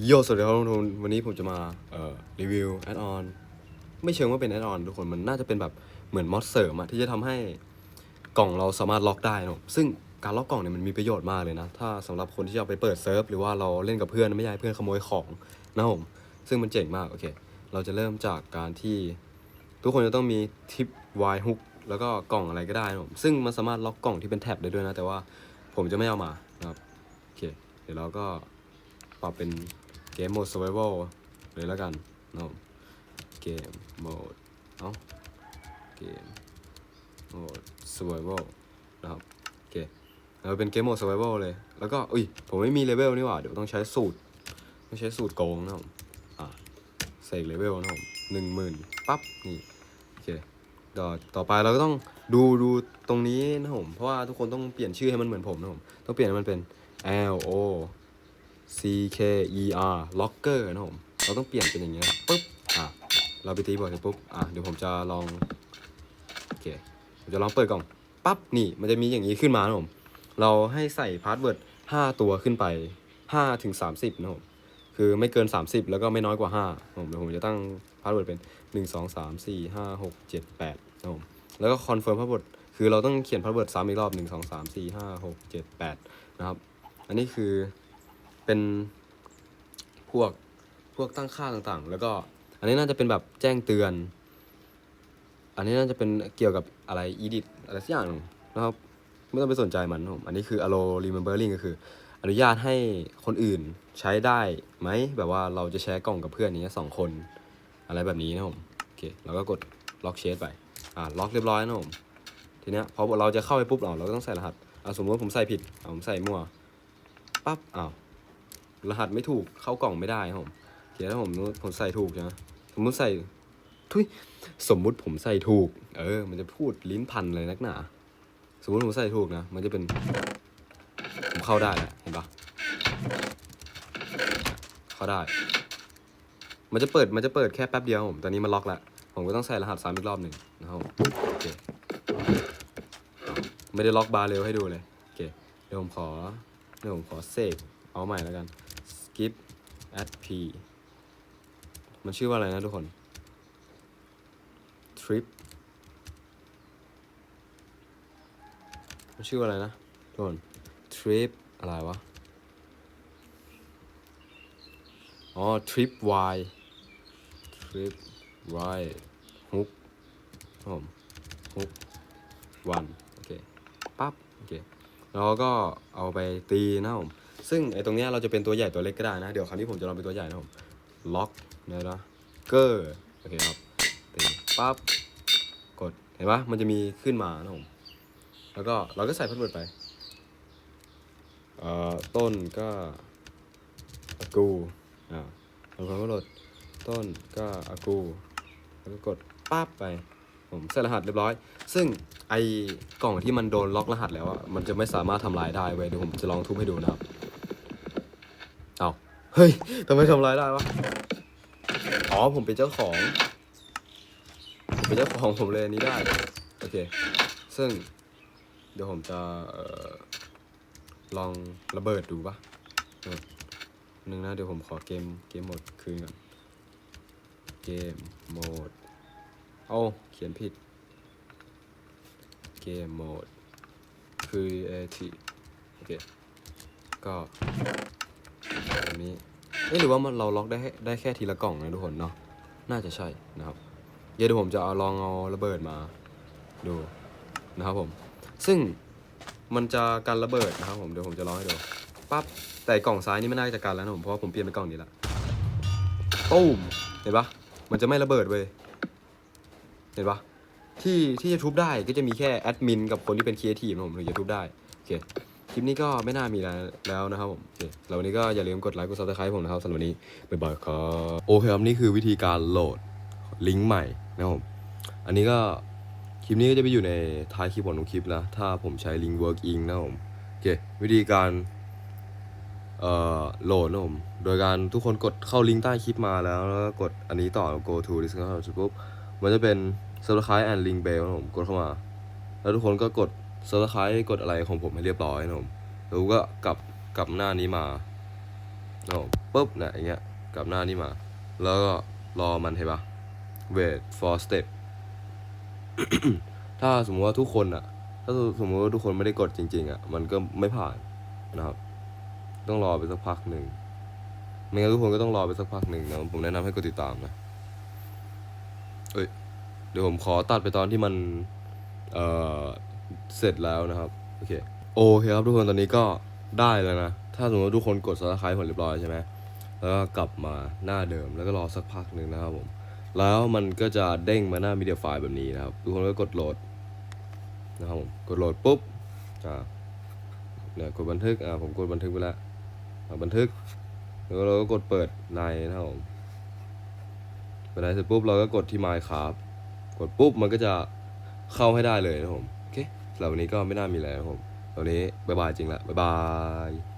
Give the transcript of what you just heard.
โยสวัสดีครับทุกคนวันนี้ผมจะมาเอ่อรีวิวแอดออนไม่เชิงว่าเป็นแอดออนทุกคนมันน่าจะเป็นแบบเหมือนมอดเสริมอะที่จะทำให้กล่องเราสามารถล็อกได้นะผมซึ่งการล็อกกล่องเนี่ยมันมีประโยชน์มากเลยนะ ถ้าสำหรับคนที่จะเอาไปเปิดเซิร์ฟหรือว่าเราเล่นกับเพื่อนไม่อยากให้เพื่อนขโมยของนะผมซึ่งมันเจ๋งมากโอเค เราจะเริ่มจากการที่ทุกคนจะต้องมีทิปวายฮุกแล้วก็กล่องอะไรก็ได้นะผมซึ่งมันสามารถล็อกกล่องที่เป็นแท็บได้ด้วยนะ แต่ว่าผมจะไม่เอามานะครับโอเค เดี๋ยวเราก็ปรับเป็น เกมโหมด survival เลยแล้วกันนะเกมโหมดเอ้าเกมโหมด survival นะครับโอเคเราเป็นเกมโหมด survival เลย แล้วก็อุ้ยผมไม่มีเลเวลนี่หว่า เดี๋ยวต้องใช้สูตร ต้องใช้สูตรโกงนะผมอะเสกเลเวลนะผมหนึ่งหมื่นปั๊บ นี่ โอเคต่อต่อไปเราก็ต้องดูดูตรงนี้นะผม เพราะว่าทุกคนต้องเปลี่ยนชื่อให้มันเหมือนผมนะผม ต้องเปลี่ยนให้มันเป็น L O C K E R locker นะครับผมเราต้องเปลี่ยนเป็นอย่างเงี้ยปุ๊บอะเราไปตีบอร์ดเสร็จปุ๊บอะเดี๋ยวผมจะลองโอเคผมจะลองเปิดกล่องปั๊บนี่มันจะมีอย่างนี้ขึ้นมานะครับผมเราให้ใส่พาสเวิร์ด5ตัวขึ้นไป5ถึง30นะครับผมคือไม่เกิน 30 แล้วก็ไม่น้อยกว่า5ผมเดี๋ยวผมจะตั้งพาสเวิร์ดเป็น 1 2 3 4 5 6 7 8นะครับผมแล้วก็คอนเฟิร์มพาสเวิร์ดคือเราต้องเขียนพาสเวิร์ดซ้ำอีกรอบ 1 2 3 4 5 6 7 8นะครับ อันนี้คือ เป็นพวกพวกตั้งค่าต่างๆ แล้วก็อันนี้น่าจะเป็นแบบแจ้งเตือน อันนี้น่าจะเป็นเกี่ยวกับอะไร edit อะไรสักอย่างนะครับไม่ต้องไปสนใจมันนะผมอันนี้คือ allow remembering ก็คือ อนุญาตให้คนอื่นใช้ได้ไหมแบบว่าเราจะแชร์กล่องกับเพื่อนนี้สองคน อะไรแบบนี้นะผมโอเคเราก็กดล็อกเชสไปอ่าล็อกเรียบร้อยนะผมทีเนี้ยพอเราจะเข้าไปปุ๊บเราเราก็ต้องใส่รหัสอ่าสมมติผมใส่ผิดอ่าผมใส่มั่วปั๊บอ้าว รหัสไม่ถูกเข้ากล่องไม่ได้ครับผมโอเคถ้าผมผมใส่ถูกนะสมมติใส่ทุยสมมุติผมใส่ถูก เออ มันจะพูดลิ้นพันเลยนักหนา สมมติผมใส่ถูกนะ มันจะเป็น ผมเข้าได้แล้วเห็นปะเข้าได้ มันจะเปิด มันจะเปิดแค่แป๊บเดียวผม ตอนนี้มันล็อกแล้ว ผมก็ต้องใส่รหัสซ้ำอีกรอบหนึ่งนะครับโอเค ไม่ได้ล็อกบาร์เร็วให้ดูเลย โอเค เดี๋ยวผมขอ เดี๋ยวผมขอเสกเอาใหม่แล้วกัน skip at p มันชื่อว่าอะไรนะทุกคน trip มันชื่อว่าอะไรนะทุกคน trip อะไรวะ อ๋อ trip y trip y hook ครับผม hook one โอเค ปั๊บ โอเค แล้วก็เอาไปตีนะผม ซึ่งไอ้ตรงเนี้ยเราจะเป็นตัวใหญ่ตัวเล็กก็ได้นะ เดี๋ยวคราวนี้ผมจะลองเป็นตัวใหญ่นะผม ล็อกนะนะเกอร์โอเคครับตีปั๊บ กด เห็นปะมันจะมีขึ้นมานะผม แล้วก็เราก็ใส่พาสเวิร์ดไป เอ่อ ต้นก็อากู อ่าทำความกำหนดต้นก็อากู แล้วก็กดปั๊บไป ผมใส่รหัสเรียบร้อย ซึ่งไอ้กล่องที่มันโดนล็อกรหัสแล้วอะมันจะไม่สามารถทำลายได้เว้ยเดี๋ยวผมจะลองทุบให้ดูนะครับ เฮ้ยทำไมทำลายได้วะ อ๋อ ผมเป็นเจ้าของ ผมเป็นเจ้าของผมเลยอันนี้ได้ โอเค ซึ่ง เดี๋ยวผมจะเอ่อลองระเบิดดูปะเออหนึ่งนะ เดี๋ยวผมขอเกม เกมโหมดคืนก่อน เกมโหมดโอ้าเขียนผิด เกมโหมด creative โอเค ก็ อันนี้เอ๊ะหรือว่ามันเราล็อกได้แค่ได้แค่ทีละกล่องนะทุกคนเนาะน่าจะใช่นะครับ เดี๋ยวผมจะเอาลองเอาระเบิดมาดูนะครับผม ซึ่งมันจะการระเบิดนะครับผมเดี๋ยวผมจะลองให้ดูปั๊บแต่กล่องซ้ายนี่ไม่น่าจะการแล้วนะผมเพราะว่าผมเปลี่ยนเป็นกล่องนี้ละตุ้มเห็นปะมันจะไม่ระเบิดเว้ยเห็นปะที่ที่จะทุบได้ก็จะมีแค่แอดมินกับคนที่เป็นครีเอทีฟนะผมถึงจะทุบได้โอเค คลิปนี้ก็ไม่น่ามีแล้วนะครับผมเคแล้ววันนี้ก็อย่าลืมกดไลค์กดซับสไครต์ผมนะครับสำหรับวันนี้บ๊ายบายครับโอเคครับนี่คือวิธีการโหลดลิงก์ใหม่นะครับผมอันนี้ก็คลิปนี้ก็จะไปอยู่ในท้ายคลิปของทุกคลิปนะถ้าผมใช้ลิงก์ work in นะครับผมโอเควิธีการเอ่อโหลดนะครับผมโดยการทุกคนกดเข้าลิงก์ใต้คลิปมาแล้วแล้วก็กดอันนี้ต่อ go to discount ปุ๊บมันจะเป็น subscribe and link bell นะครับผมกดเข้ามา แล้วทุกคนก็กด subscribe กดอะไรของผมให้เรียบร้อยนะผมแล้วก็กลับกลับหน้านี้มานะผมปุ๊บเนี่ยอย่างเงี้ยกลับหน้านี่มา แล้วก็รอมันเห็นปะ wait for step ถ้าสมมติว่าทุกคนอะถ้าสมมติว่าทุกคนไม่ได้กดจริง ๆอะมันก็ไม่ผ่านนะครับ ต้องรอไปสักพักหนึ่งไม่งั้นทุกคนก็ต้องรอไปสักพักหนึ่งนะผมแนะนำให้กดติดตามนะเอ้ยเดี๋ยวผมขอตัดไปตอนที่มัน เอ่อ เสร็จแล้วนะครับ โอเค โอเคครับทุกคนตอนนี้ก็ได้แล้วนะ ถ้าสมมติว่าทุกคนกด subscribe ผมเรียบร้อยใช่ไหมแล้วก็กลับมาหน้าเดิมแล้วก็รอสักพักหนึ่งนะครับผม แล้วมันก็จะเด้งมาหน้า media file แบบนี้นะครับ ทุกคนก็กดโหลดนะครับผม กดโหลดปุ๊บ อ่า เนี่ยกดบันทึก อ่าผมกดบันทึกไปแล้วบันทึก แล้วเราก็กดเปิดในนะครับผมเปิดในเสร็จปุ๊บเราก็กดที่ my ครับกดปุ๊บมันก็จะเข้าให้ได้เลยนะครับผม สำหรับวันนี้ก็ไม่น่ามีอะไรนะครับผมตอนนี้บ๊ายบายจริงละบ๊ายบาย